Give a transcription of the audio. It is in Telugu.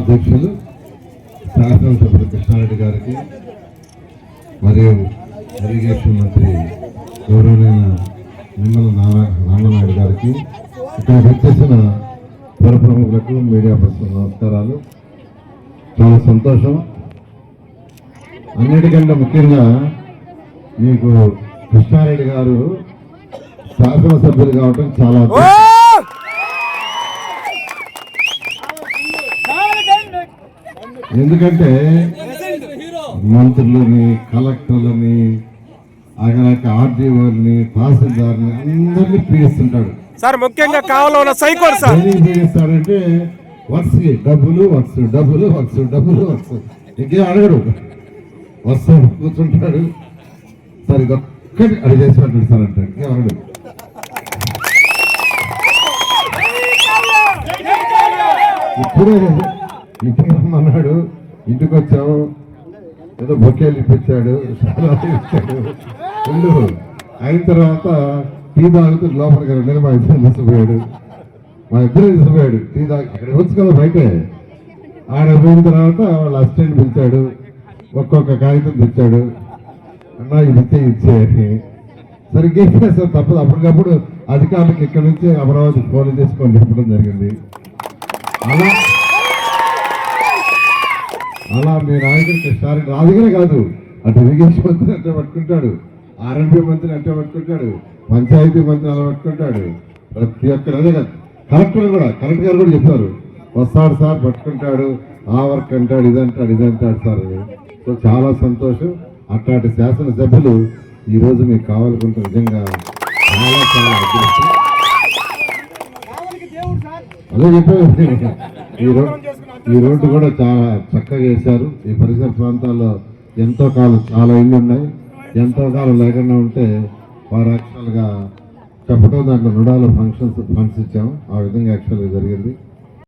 సభాధ్యక్షులు శాసనసభ్యులు కృష్ణారెడ్డి గారికి మరియు ఇరిగేషన్ మంత్రి గౌరవనీయ నిమ్మల నారా రామనాయుడు గారికి ఇక్కడ వచ్చేసిన పౌర ప్రముఖులకు మీడియా పర్సన్ నమస్కారాలు. చాలా సంతోషం. అన్నిటికంటే ముఖ్యంగా మీకు కృష్ణారెడ్డి గారు శాసనసభ్యులు కావటం చాలా అదృష్టం. ఎందుకంటే మంత్రులని కలెక్టర్లని అక్కడ ఆర్డీఓని తహసీల్దార్ని అందరినీ పీడిస్తుంటాడు. సార్ ముఖ్యంగా కావాలో ఉన్న సైకోర్ సార్. పీడిస్తాడంటే వర్క్స్ డబ్బులు వర్క్స్ డబ్బులు వర్క్స్ డబ్బులు వర్క్స్ ఇంకేం అడగడు. వస్తాడు కూర్చుంటాడు. సరే పెట్టాడు సార్ అంటే. ఇంకేం అడగడు. ఇప్పుడే ఇప్పుడే అన్నాడు ఇంటికి వచ్చాము ఏదో బొకేలు ఇప్పించాడు. రెండు ఇచ్చాడు అయిన తర్వాత టీ తాగుతూ లోపలికి వెళ్ళి మా ఇద్దరు తీసుకుపోయాడు మా ఇద్దరు తీసుకుపోయాడు టీ తాగి ఇక్కడ వచ్చు కదా బయటే. ఆడ పోయిన తర్వాత వాళ్ళ అసిస్టెంట్ పిలిచాడు. ఒక్కొక్క కాగితం తెచ్చాడు. అన్నా ఇది ఇచ్చే ఇచ్చే అని. సరిగ్గా ఇచ్చేసారు తప్పదు. అప్పటికప్పుడు అధికారులకు ఇక్కడ నుంచి అమరావతి ఫోన్ చేసుకొని చెప్పడం జరిగింది. అలా అలా మీ నాయకుడు కృష్ణారెడ్డి రాజుగానే కాదు అటు ఇరిగేషన్ మంత్రి అంటే పట్టుకుంటాడు ఆర్ఎంపీ మంత్రి అంటే పట్టుకుంటాడు పంచాయతీ మంత్రి అలా పట్టుకుంటాడు ప్రతి ఒక్కరు అదే కాదు కలెక్టర్ కూడా కలెక్టర్ గారు కూడా చెప్పారు వస్తాడు సార్ పట్టుకుంటాడు ఆ వర్క్ అంటాడు ఇదంటాడు ఇదంటాడు సార్. సో చాలా సంతోషం. అట్లాంటి శాసనసభ్యులు ఈ రోజు మీకు కావాలనుకుంటే నిజంగా చాలా చాలా అదృష్టం. అదే చెప్పాను. ఈ రోడ్ ఈ రోడ్డు కూడా చాలా చక్కగా వేశారు. ఈ పరిసర ప్రాంతాల్లో ఎంతో కాలం చాలా ఇళ్ళు ఉన్నాయి. ఎంతో కాలం లేకుండా ఉంటే వారు యాక్చువల్గా చెప్పడం దాంట్లో రుణాలు ఫంక్షన్స్ ఫండ్స్ ఇచ్చాము. ఆ విధంగా యాక్చువల్గా జరిగింది.